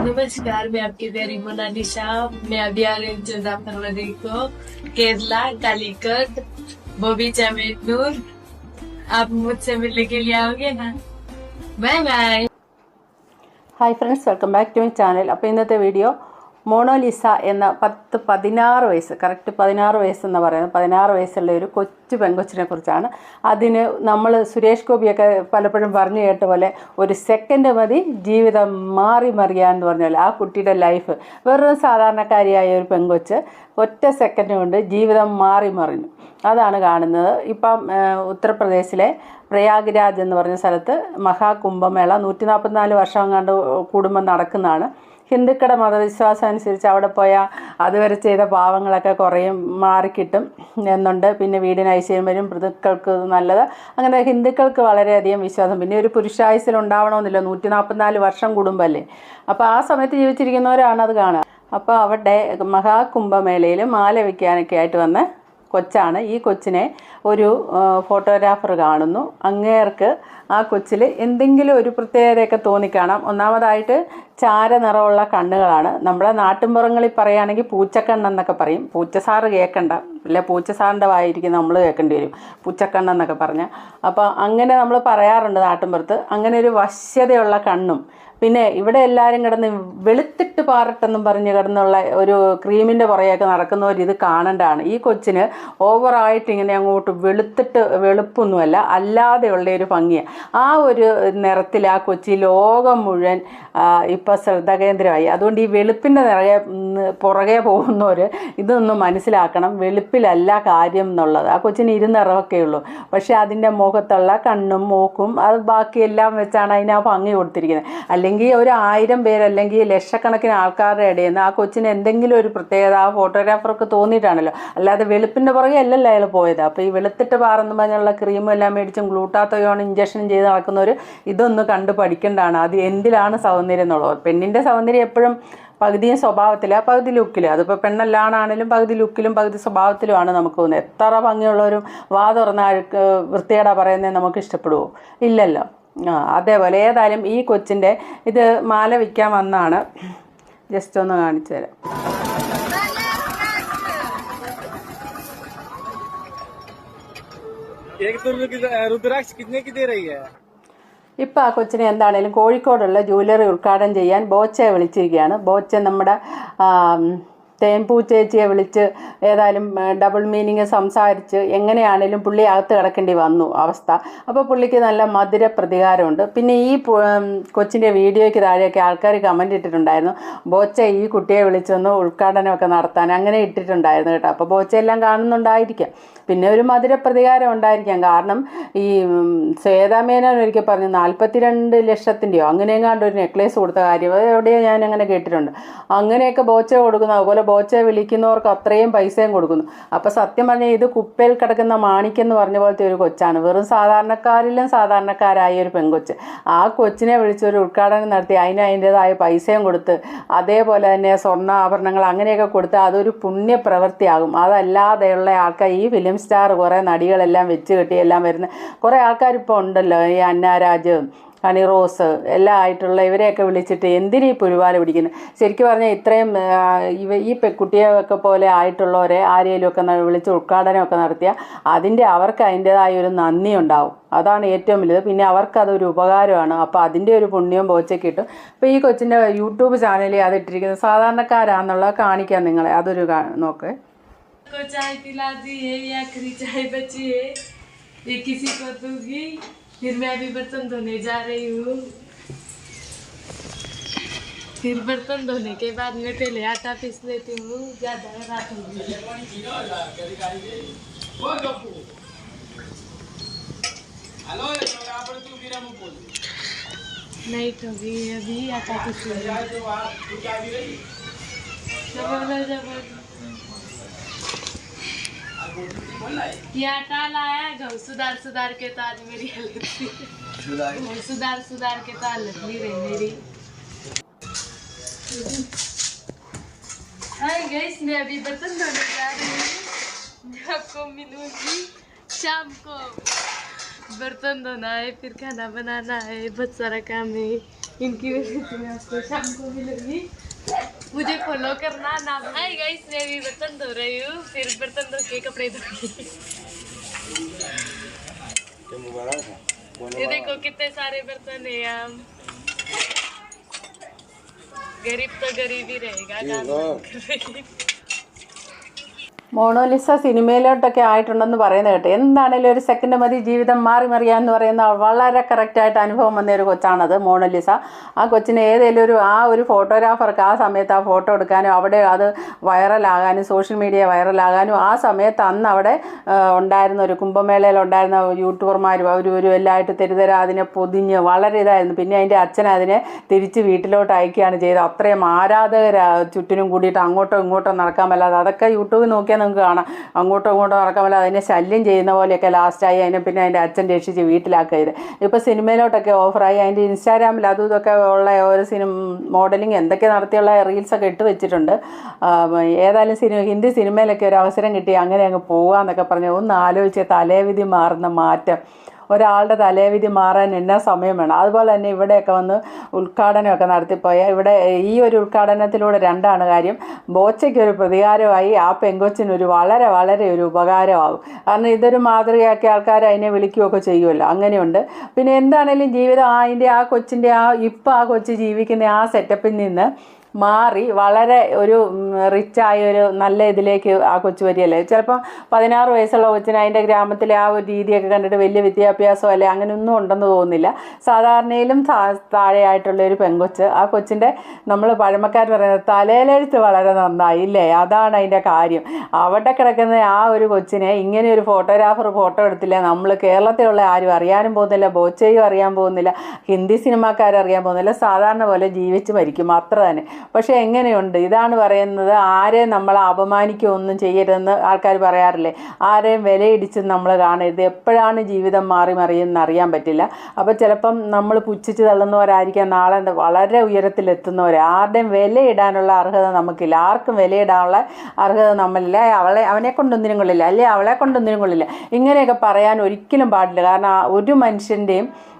नमस्कार मैं आपकी प्यारी मोनालिसा मैं अभी आ रही हूँ चौदह फरवरी को केरला कालीकट बॉबी चमेटूर आप मुझसे मिलने के लिए आओगे ना bye bye hi friends welcome back to my channel അപ്പോൾ ഇന്നത്തെ വീഡിയോ മോണോലിസ എന്ന പത്ത് പതിനാറ് വയസ്സ് കറക്റ്റ് പതിനാറ് വയസ്സെന്ന് പറയുന്നത്. പതിനാറ് വയസ്സുള്ള ഒരു കൊച്ചു പെങ്കൊച്ചിനെ കുറിച്ചാണ്. അതിന് നമ്മൾ സുരേഷ് ഗോപിയൊക്കെ പലപ്പോഴും പറഞ്ഞു കേട്ട പോലെ ഒരു സെക്കൻഡ് മതി ജീവിതം മാറി മറിയാന്ന് പറഞ്ഞാൽ പറഞ്ഞ ആ കുട്ടിയുടെ ലൈഫ് വെറും സാധാരണക്കാരിയായ ഒരു പെങ്കൊച്ച് ഒറ്റ സെക്കൻഡ് കൊണ്ട് ജീവിതം മാറി മറിഞ്ഞു. അതാണ് കാണുന്നത്. ഇപ്പം ഉത്തർപ്രദേശിലെ പ്രയാഗ്രാജ് എന്ന് പറഞ്ഞ സ്ഥലത്ത് മഹാകുംഭമേള നൂറ്റി നാൽപ്പത്തിനാല് വർഷം കണ്ട് കൂടുമ്പോൾ നടക്കുന്നതാണ്. ഹിന്ദുക്കളുടെ മതവിശ്വാസം അനുസരിച്ച് അവിടെ പോയാൽ അതുവരെ ചെയ്ത പാവങ്ങളൊക്കെ കുറയും മാറിക്കിട്ടും എന്നുണ്ട്. പിന്നെ വീടിന് ഐശ്വര്യം വരും മൃതുക്കൾക്ക് നല്ലത്. അങ്ങനെ ഹിന്ദുക്കൾക്ക് വളരെയധികം വിശ്വാസം. പിന്നെ ഒരു പുരുഷായുസിൽ ഉണ്ടാവണമെന്നില്ല. നൂറ്റി നാൽപ്പത്തിനാല് വർഷം കുടുംബമല്ലേ. അപ്പോൾ ആ സമയത്ത് ജീവിച്ചിരിക്കുന്നവരാണ് അത് കാണുക. അപ്പോൾ അവിടെ മഹാകുംഭമേളയിൽ മാല വയ്ക്കാനൊക്കെ ആയിട്ട് വന്ന കൊച്ചാണ്. ഈ കൊച്ചിനെ ഒരു ഫോട്ടോഗ്രാഫർ കാണുന്നു. അങ്ങേർക്ക് ആ കൊച്ചിൽ എന്തെങ്കിലും ഒരു പ്രത്യേകതയൊക്കെ തോന്നിക്കാണാം. ഒന്നാമതായിട്ട് ചാര നിറമുള്ള കണ്ണുകളാണ്. നമ്മുടെ നാട്ടിൻപുറങ്ങളിൽ പറയുകയാണെങ്കിൽ പൂച്ചക്കണ്ണെന്നൊക്കെ പറയും. പൂച്ചസാറ് കേൾക്കണ്ട ഇല്ല പൂച്ചസാറിന്റെ വായിരിക്കും നമ്മൾ കേൾക്കേണ്ടി വരും. പൂച്ചക്കണ്ണെന്നൊക്കെ പറഞ്ഞാൽ. അപ്പോൾ അങ്ങനെ നമ്മൾ പറയാറുണ്ട് നാട്ടിൻപുറത്ത്. അങ്ങനെ ഒരു വശ്യതയുള്ള കണ്ണും പിന്നെ ഇവിടെ എല്ലാവരും കിടന്ന് വെളുത്തിട്ട് പാറട്ടെന്നും പറഞ്ഞ് കിടന്നുള്ള ഒരു ക്രീമിന്റെ പുറകെയൊക്കെ നടക്കുന്നവർ ഇത് കാണേണ്ടതാണ് ഈ കൊച്ചിന് ഓവറായിട്ട് ഇങ്ങനെ അങ്ങോട്ട് വെളുത്തിട്ട് വെളുപ്പൊന്നുമല്ല അല്ലാതെയുള്ള ഒരു ഭംഗിയാണ് ആ ഒരു നിറത്തിൽ ആ കൊച്ചി ലോകം മുഴുവൻ ഇപ്പം ശ്രദ്ധകേന്ദ്രമായി അതുകൊണ്ട് ഈ വെളുപ്പിന്റെ നിറയെ ഉം, പുറകെ പോകുന്നവർ ഇതൊന്നും മനസ്സിലാക്കണം. വെളുപ്പിലല്ല കാര്യം എന്നുള്ളത്. ആ കൊച്ചിന് ഇരുനിറമൊക്കെ ഉള്ളൂ. പക്ഷേ അതിന്റെ മുഖത്തുള്ള കണ്ണും മൂക്കും അത് ബാക്കിയെല്ലാം വെച്ചാണ് അതിന് ഭംഗി കൊടുത്തിരിക്കുന്നത്. അല്ലെങ്കിൽ ഒരു ആയിരം പേര് അല്ലെങ്കിൽ ലക്ഷക്കണക്കിന് ആൾക്കാരുടെ ഇടയിൽ നിന്ന് ആ കൊച്ചിന് എന്തെങ്കിലും ഒരു പ്രത്യേകത ആ ഫോട്ടോഗ്രാഫർക്ക് തോന്നിയിട്ടാണല്ലോ. അല്ലാതെ വെളുപ്പിന്റെ പുറകെ അല്ലല്ലോ അയാൾ പോയത്. അപ്പോൾ ഈ വെളുത്തിട്ട് പാറെന്ന് പറഞ്ഞുള്ള ക്രീമും എല്ലാം മേടിച്ചും ഗ്ലൂട്ടാത്തയോൺ ഇഞ്ചക്ഷൻ ചെയ്ത് നടക്കുന്നവർ ഇതൊന്ന് കണ്ട് പഠിക്കേണ്ടതാണ്. അത് എന്തിലാണ് സൗന്ദര്യം എന്നുള്ളത്. പെണ്ണിന്റെ സൗന്ദര്യം എപ്പോഴും പകുതിയും സ്വഭാവത്തിലാണ് പകുതി ലുക്കിലും അതിപ്പോൾ പെണ്ണല്ലാണാണെങ്കിലും പകുതി ലുക്കിലും പകുതി സ്വഭാവത്തിലുമാണ് നമുക്ക് തോന്നുന്നത്. എത്ര ഭംഗിയുള്ളവരും വാ തുറന്ന വൃത്തിയേടാ പറയുന്നത് നമുക്ക് ഇഷ്ടപ്പെടുമോ ഇല്ലല്ലോ. അതേപോലെ ഏതായാലും ഈ കൊച്ചിന്റെ ഇത് മാല വിൽക്കാൻ വന്നാണ്. ജസ്റ്റ് ഒന്ന് കാണിച്ചു തരാം. ഇപ്പം ആ കൊച്ചിനെ എന്താണേലും കോഴിക്കോടുള്ള ജ്വല്ലറി ഉദ്ഘാടനം ചെയ്യാൻ ബോച്ചയെ വിളിച്ചിരിക്കുകയാണ്. ബോച്ച നമ്മുടെ ആം, ചേച്ചിയെ വിളിച്ച് ഏതായാലും ഡബിൾ മീനിങ് സംസാരിച്ച് എങ്ങനെയാണേലും പുള്ളി അകത്ത് കിടക്കേണ്ടി വന്നു അവസ്ഥ. അപ്പോൾ പുള്ളിക്ക് നല്ല മധുര പ്രതികാരമുണ്ട്. പിന്നെ ഈ കൊച്ചിന്റെ വീഡിയോയ്ക്ക് താഴെയൊക്കെ ആൾക്കാർ കമന്റ് ഇട്ടിട്ടുണ്ടായിരുന്നു. ബോച്ച ഈ കുട്ടിയെ വിളിച്ചൊന്ന് ഉദ്ഘാടനമൊക്കെ നടത്താൻ അങ്ങനെ ഇട്ടിട്ടുണ്ടായിരുന്നു കേട്ടോ. അപ്പോൾ ബോച്ച എല്ലാം കാണുന്നുണ്ടായിരിക്കാം. പിന്നെ ഒരു മധുര പ്രതികാരം ഉണ്ടായിരിക്കാം. കാരണം ഈ ശ്വേതാമേനോൻ ഒരിക്കൽ പറഞ്ഞു നാൽപ്പത്തിരണ്ട് ലക്ഷത്തിന്റെയോ അങ്ങനെയെങ്ങാണ്ട് ഒരു നെക്ലേസ് കൊടുത്ത കാര്യം എവിടെയോ ഞാൻ അങ്ങനെ കേട്ടിട്ടുണ്ട്. അങ്ങനെയൊക്കെ ബോച്ച കൊടുക്കുന്ന അതുപോലെ ബോച്ച വിളിക്കുന്നവർക്ക് അത്രയും പൈസയും കൊടുക്കുന്നു. അപ്പോൾ സത്യം പറഞ്ഞാൽ ഇത് കുപ്പയിൽ കിടക്കുന്ന മാണിക്കെന്ന് പറഞ്ഞ പോലത്തെ ഒരു കൊച്ചാണ്. വെറും സാധാരണക്കാരിലും സാധാരണക്കാരായ ഒരു പെൺകൊച്ച്. ആ കൊച്ചിനെ വിളിച്ച് ഒരു ഉദ്ഘാടനം നടത്തി. അതിന് അതിന്റെതായ പൈസയും കൊടുത്ത് അതേപോലെ തന്നെ സ്വർണ ആഭരണങ്ങൾ അങ്ങനെയൊക്കെ കൊടുത്ത് അതൊരു പുണ്യപ്രവൃത്തിയാകും. അതല്ലാതെയുള്ള ആൾക്കാർ ഈ ഫിലിം സ്റ്റാർ കുറേ നടികളെല്ലാം വെച്ച് കെട്ടി എല്ലാം വരുന്ന കുറേ ആൾക്കാരിപ്പോൾ ഉണ്ടല്ലോ. ഈ അന്നാരാജ് ഹണി റോസ് എല്ലാം ആയിട്ടുള്ള ഇവരെയൊക്കെ വിളിച്ചിട്ട് എന്തിനീ പുരുവാല പിടിക്കുന്നത് ശരിക്കും പറഞ്ഞാൽ ഇത്രയും ആ, ഇവ ഈ പെൺകുട്ടിയൊക്കെ പോലെ ആയിട്ടുള്ളവരെ ആരെങ്കിലുമൊക്കെ ന- വിളിച്ച് ഉദ്ഘാടനമൊക്കെ നടത്തിയാൽ അതിൻ്റെ അവർക്ക് അതിൻ്റെതായ ഒരു നന്ദി ഉണ്ടാവും അതാണ് ഏറ്റവും വലുത് പിന്നെ അവർക്ക് അതൊരു ഉപകാരമാണ് അപ്പോൾ അതിൻ്റെ ഒരു പുണ്യം ബോച്ചയ്ക്ക് കിട്ടും അപ്പോൾ ഈ കൊച്ചിൻ്റെ യൂട്യൂബ് ചാനലിൽ അത് ഇട്ടിരിക്കുന്നത് സാധാരണക്കാരാന്നുള്ളത് കാണിക്കാം നിങ്ങളെ അതൊരു കാ- നോക്ക് को चाय पिला दिए या आखिरी चाय बची है ये किसी को दूंगी फिर मैं अभी बर्तन धोने जा रही हूँ। फिर बर्तन धोने के बाद मैं पहले आटा पीस लेती हूँ, ज़्यादा रात नाइट होगी अभी आटा पीस ज़बरदस्त ज़बरदस्त ये आटा लाया घाव सुधार सुधार के तो आज मेरी हालत सुधार। सुधार के तो हालत नहीं रही मेरी। हाय गाइस मैं अभी बर्तन धोने जा रही हूँ। आपको मिलूँगी शाम को। बर्तन धोना है फिर खाना बनाना है बहुत सारा काम है। इनकी वजह से मैं आपको शाम को मिलूँगी। मुझे फॉलो करना ना हाय गाइस मैं भी बर्तन धो रही हूँ फिर बर्तन धो के कपड़े धो ये देखो कितने सारे बर्तन है हम गरीब तो गरीब ही रहेगा। മോണോലിസ സിനിമയിലോട്ടൊക്കെ ആയിട്ടുണ്ടെന്ന് പറയുന്നത് കേട്ടോ. എന്താണേലും ഒരു സെക്കൻഡ് മതി ജീവിതം മാറി മറിയാന്ന് പറയുന്ന വളരെ കറക്റ്റായിട്ട് അനുഭവം വന്ന ഒരു കൊച്ചാണത് മോണോലിസ. ആ കൊച്ചിന് ഏതെങ്കിലും ഒരു ആ ഒരു ഫോട്ടോഗ്രാഫർക്ക് ആ സമയത്ത് ആ ഫോട്ടോ എടുക്കാനും അവിടെ അത് വൈറലാകാനും സോഷ്യൽ മീഡിയ വൈറലാകാനും ആ സമയത്ത് അന്ന് അവിടെ ഉണ്ടായിരുന്ന ഒരു കുംഭമേളയിൽ ഉണ്ടായിരുന്ന യൂട്യൂബർമാരും അവരും ഒരു എല്ലായിട്ട് തെരുതര അതിനെ പൊതിഞ്ഞ് വളരെ ഇതായിരുന്നു. പിന്നെ അതിന്റെ അച്ഛൻ അതിനെ തിരിച്ച് വീട്ടിലോട്ട് അയക്കുകയാണ് ചെയ്തത്. അത്രയും ആരാധകരാ ചുറ്റിനും കൂടിയിട്ട് അങ്ങോട്ടോ ഇങ്ങോട്ടോ നടക്കാൻ പറ്റാതെ. അതൊക്കെ യൂട്യൂബിൽ നോക്കിയാൽ നിങ്ങൾക്ക് കാണാം. അങ്ങോട്ടും അങ്ങോട്ടും പറ്റാതെ അതിനെ ശല്യം ചെയ്യുന്ന പോലെയൊക്കെ ലാസ്റ്റായി അതിനെ പിന്നെ അതിന്റെ അച്ഛൻ രക്ഷിച്ച് വീട്ടിലാക്കിയത് ഇപ്പോൾ സിനിമയിലോട്ടൊക്കെ ഓഫറായി അതിന്റെ ഇൻസ്റ്റാഗ്രാമിൽ അതും ഇതൊക്കെ ഉള്ള ഒരു സിനിമ മോഡലിംഗ് എന്തൊക്കെ നടത്തിയുള്ള റീൽസൊക്കെ ഇട്ട് വെച്ചിട്ടുണ്ട്. ഏതായാലും സിനിമ ഹിന്ദി സിനിമയിലൊക്കെ ഒരു അവസരം കിട്ടി. അങ്ങനെ അങ്ങ് പോകാമെന്നൊക്കെ പറഞ്ഞ്. ഒന്ന് ആലോചിച്ച് തലേവിധി മാറുന്ന മാറ്റം. ഒരാളുടെ തലേവിധി മാറാൻ എന്നാ സമയം വേണം. അതുപോലെ തന്നെ ഇവിടെയൊക്കെ വന്ന് ഉദ്ഘാടനമൊക്കെ നടത്തിപ്പോയ ഇവിടെ ഈ ഒരു ഉദ്ഘാടനത്തിലൂടെ രണ്ടാണ് കാര്യം. ബോച്ചയ്ക്ക് ഒരു പ്രതികാരമായി ആ പെങ്കൊച്ചിനൊരു വളരെ വളരെ ഒരു ഉപകാരമാകും കാരണം ഇതൊരു മാതൃകയാക്കി ആൾക്കാർ അതിനെ വിളിക്കുകയൊക്കെ ചെയ്യുമല്ലോ. അങ്ങനെയുണ്ട്. പിന്നെ എന്താണേലും ജീവിതം അതിന്റെ ആ കൊച്ചിന്റെ ആ ഇപ്പം ആ കൊച്ച് ജീവിക്കുന്ന ആ സെറ്റപ്പിൽ നിന്ന് മാറി വളരെ ഒരു റിച്ചായ ഒരു നല്ല ഇതിലേക്ക് ആ കൊച്ചു വരികയല്ലേ? ചിലപ്പോൾ പതിനാറ് വയസ്സുള്ള കൊച്ചിന് അതിന്റെ ഗ്രാമത്തിലെ ആ ഒരു രീതിയൊക്കെ കണ്ടിട്ട് വലിയ വിദ്യാഭ്യാസം അല്ലെ അങ്ങനെയൊന്നും ഉണ്ടെന്ന് തോന്നുന്നില്ല. സാധാരണയിലും താഴെയായിട്ടുള്ള ഒരു പെങ്കൊച്ച് ആ കൊച്ചിന്റെ നമ്മൾ പഴമക്കാർ പറയുന്നത് തലയിലെഴുത്ത് വളരെ നന്നായി ഇല്ലേ? അതാണ് അതിന്റെ കാര്യം. അവിടെ കിടക്കുന്ന ആ ഒരു കൊച്ചിനെ ഇങ്ങനെ ഒരു ഫോട്ടോഗ്രാഫർ ഫോട്ടോ എടുത്തില്ല? നമ്മൾ കേരളത്തിലുള്ള ആരും അറിയാനും പോകുന്നില്ല ബോച്ചയും അറിയാൻ പോകുന്നില്ല ഹിന്ദി സിനിമാക്കാരും അറിയാൻ പോകുന്നില്ല. സാധാരണ പോലെ ജീവിച്ച് മരിക്കും അത്ര തന്നെ. പക്ഷേ എങ്ങനെയുണ്ട്? ഇതാണ് പറയുന്നത് ആരെയും നമ്മൾ അപമാനിക്കുകയൊന്നും ചെയ്യരുതെന്ന് ആൾക്കാർ പറയാറില്ലേ? ആരെയും വിലയിടിച്ച് നമ്മൾ കാണരുത്. എപ്പോഴാണ് ജീവിതം മാറി മറിയുമെന്ന് അറിയാൻ പറ്റില്ല. അപ്പോൾ ചിലപ്പം നമ്മൾ പുച്ഛിച്ച് തള്ളുന്നവരായിരിക്കാം. നാളെ വളരെ ഉയരത്തിലെത്തുന്നവർ ആരുടെയും വിലയിടാനുള്ള അർഹത നമുക്കില്ല. ആർക്കും വിലയിടാനുള്ള അർഹത നമ്മളില്ല. "ഏയ് അവളെ അവനെ കൊണ്ടൊന്നിനും കൊള്ളില്ല. അല്ലെ? അവളെ കൊണ്ടൊന്നിനും കൊള്ളില്ല. ഇങ്ങനെയൊക്കെ പറയാൻ ഒരിക്കലും പാടില്ല. കാരണം ഒരു മനുഷ്യന്റെയും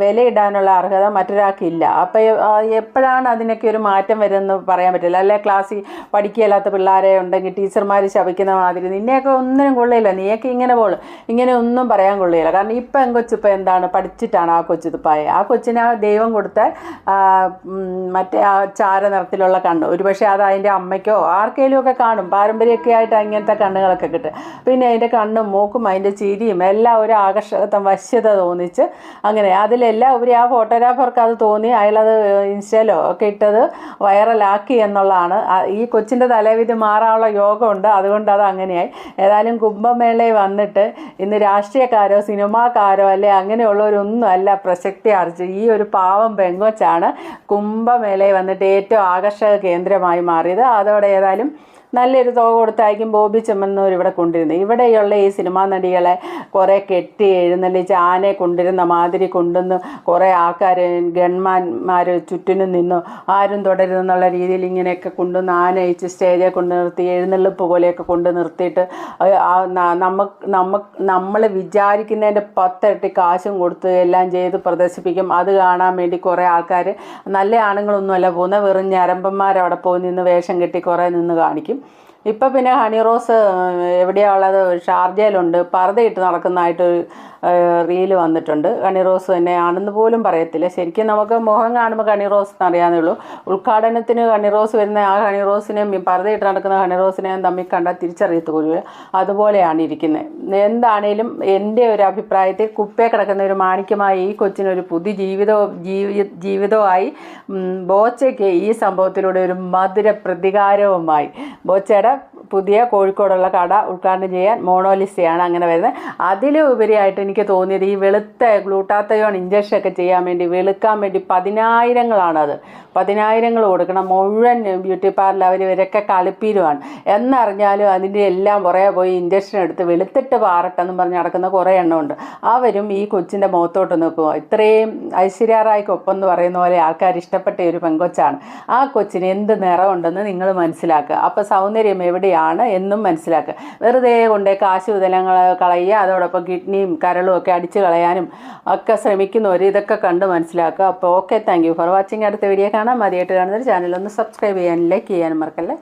വിലയിടാനുള്ള അർഹത മറ്റൊരാൾക്കില്ല. അപ്പോൾ എപ്പോഴാണ് അതിനൊക്കെ ഒരു മാറ്റം വരുന്നത് പറയാൻ പറ്റില്ല. അല്ലെ ക്ലാസ്സിൽ പഠിക്കുകയില്ലാത്ത പിള്ളേരെ ഉണ്ടെങ്കിൽ ടീച്ചർമാർ ശപിക്കുന്ന മാതിരി. നിന്നെയൊക്കെ ഒന്നിനും കൊള്ളില്ല. നീയൊക്കെ ഇങ്ങനെ പോളും ഇങ്ങനെ ഒന്നും പറയാൻ കൊള്ളില്ല. കാരണം ഇപ്പം എങ്കൊച്ചിപ്പോൾ എന്താണ്? പഠിച്ചിട്ടാണ് ആ കൊച്ചിതുപ്പായ. ആ കൊച്ചിന് ദൈവം കൊടുത്ത മറ്റേ ആ ചാര നിറത്തിലുള്ള കണ്ണ്. ഒരുപക്ഷെ അത് അതിന്റെ അമ്മയ്ക്കോ ആർക്കെങ്കിലും ഒക്കെ കാണും. പാരമ്പര്യമൊക്കെ ആയിട്ട് അങ്ങനത്തെ കണ്ണുകളൊക്കെ കിട്ടും. പിന്നെ അതിന്റെ കണ്ണും മൂക്കും അതിന്റെ ചിരിയും എല്ലാം ഒരു ആകർഷകത്വം വശ്യത തോന്നിച്ച് അങ്ങനെ. അതിലെല്ലാം ഉപരി ആ ഫോട്ടോഗ്രാഫർക്ക് അത് തോന്നി. അയാളത് ഇൻസ്റ്റയിലോ ഒക്കെ ഇട്ടത് വൈറലാക്കി എന്നുള്ളതാണ്. ഈ കൊച്ചിന്റെ തലവിധി മാറാനുള്ള യോഗമുണ്ട്. അതുകൊണ്ട് അത് അങ്ങനെയായി. ഏതായാലും കുംഭമേളയിൽ വന്നിട്ട് ഇന്ന് രാഷ്ട്രീയക്കാരോ സിനിമാക്കാരോ അല്ലെ അങ്ങനെയുള്ളവരൊന്നും അല്ല പ്രസക്തി ആർജിച്ച് ഈ ഒരു പാവം പെങ്കൊച്ചാണ് കുംഭമേളയിൽ വന്നിട്ട് ഏറ്റവും ആകർഷക കേന്ദ്രമായി മാറിയത്. അതോടെ ഏതായാലും നല്ലൊരു തുക കൊടുത്തായിരിക്കും ബോബി ചെമ്മന്നൂർ ഇവിടെ കൊണ്ടിരുന്നത്. ഇവിടെയുള്ള ഈ സിനിമാ നടികളെ കുറേ കെട്ടി എഴുന്നള്ളിച്ച് ആനെ കൊണ്ടിരുന്ന മാതിരി കൊണ്ടുവന്ന് കുറേ ആൾക്കാർ ഗൺമാന്മാർ ചുറ്റിനും നിന്നു. ആരും തുടരുതെന്നുള്ള രീതിയിൽ ഇങ്ങനെയൊക്കെ കൊണ്ടുവന്ന് ആന അയച്ച് സ്റ്റേജിൽ കൊണ്ട് നിർത്തി എഴുന്നള്ളിപ്പ് പോലെയൊക്കെ കൊണ്ട് നിർത്തിയിട്ട് നമുക്ക് നമുക്ക് നമ്മൾ വിചാരിക്കുന്നതിന്റെ പത്തിരട്ടി കാശും കൊടുത്ത് എല്ലാം ചെയ്ത് പ്രദർശിപ്പിക്കും. അത് കാണാൻ വേണ്ടി കുറേ ആൾക്കാർ നല്ല ആണുങ്ങളൊന്നുമല്ല പോകുന്ന വെറും ഞരമ്പന്മാരവിടെ പോയി നിന്ന് വേഷം കെട്ടി കുറേ നിന്ന് കാണിക്കും. ഇപ്പം പിന്നെ ഹണി റോസ് എവിടെയാ ഉള്ളത്? ഷാർജയിലുണ്ട്. പർദ്ദയിട്ട് നടക്കുന്നതായിട്ട് റീൽ വന്നിട്ടുണ്ട്. കണി റോസ് തന്നെയാണെന്ന് പോലും പറയത്തില്ല. ശരിക്കും നമുക്ക് മുഖം കാണുമ്പോൾ കണി റോസ് എന്നറിയാന്നേ ഉള്ളൂ. ഉദ്ഘാടനത്തിന് കണി റോസ് വരുന്ന ആ കണി റോസിനെയും പറതയിട്ട് നടക്കുന്ന കണി റോസിനെയും തമ്മിൽ കണ്ടാൽ തിരിച്ചറിയത്ത് പോലും അതുപോലെയാണ് ഇരിക്കുന്നത്. എന്താണേലും എന്റെ ഒരു അഭിപ്രായത്തിൽ കുപ്പേ കിടക്കുന്ന ഒരു മാണിക്യമായി ഈ കൊച്ചിനൊരു പുതിയ ജീവിതവും ജീവി ജീവിതവുമായി ബോച്ചയ്ക്ക് ഈ സംഭവത്തിലൂടെ ഒരു മധുര പ്രതികാരവുമായി ബോച്ചയുടെ പുതിയ കോഴിക്കോടുള്ള കട ഉദ്ഘാടനം ചെയ്യാൻ മോണോലിസയാണ് അങ്ങനെ വരുന്നത്. അതിലുപരിയായിട്ട് എനിക്ക് തോന്നിയത് ഈ വെളുത്ത ഗ്ലൂട്ടാത്തയോൺ ഇഞ്ചക്ഷൻ ഒക്കെ ചെയ്യാൻ വേണ്ടി വെളുക്കാൻ വേണ്ടി പതിനായിരങ്ങളാണത്. പതിനായിരങ്ങൾ കൊടുക്കണം. മുഴുവൻ ബ്യൂട്ടി പാർലർ അവർ ഇവരൊക്കെ കളിപ്പീരുമാണ് എന്നറിഞ്ഞാലും അതിന്റെ എല്ലാം പുറകെ പോയി ഇഞ്ചക്ഷൻ എടുത്ത് വെളുത്തിട്ട് പാറട്ടെന്നും പറഞ്ഞ് നടക്കുന്ന കുറേ എണ്ണമുണ്ട് അവരും ഈ കൊച്ചിന്റെ മുഖത്തോട്ട് നോക്കുമോ ഇത്രയും ഐശ്വര്യാറായിക്കൊപ്പം എന്ന് പറയുന്ന പോലെ ആൾക്കാർ ഇഷ്ടപ്പെട്ട ഒരു പെങ്കൊച്ചാണ്. ആ കൊച്ചിന് എന്ത് നിറമുണ്ടെന്ന് നിങ്ങൾ മനസ്സിലാക്കുക. അപ്പോൾ സൗന്ദര്യം എവിടെയാണ് വേണ്ടിയാണ് എന്നും മനസ്സിലാക്കുക. വെറുതെ കൊണ്ടേ കാശ് വിതലങ്ങൾ കളയുക അതോടൊപ്പം കിഡ്നിയും കരളും ഒക്കെ അടിച്ചു കളയാനും ഒക്കെ ശ്രമിക്കുന്നവർ ഇതൊക്കെ കണ്ട് മനസ്സിലാക്കുക. അപ്പോൾ ഓക്കെ താങ്ക് ഫോർ വാച്ചിങ് അടുത്ത വീഡിയോ കാണാം. മതിയായിട്ട് കാണുന്നൊരു ചാനൽ ഒന്ന് സബ്സ്ക്രൈബ് ചെയ്യാനും ലൈക്ക് ചെയ്യാനും മറക്കല്ലേ?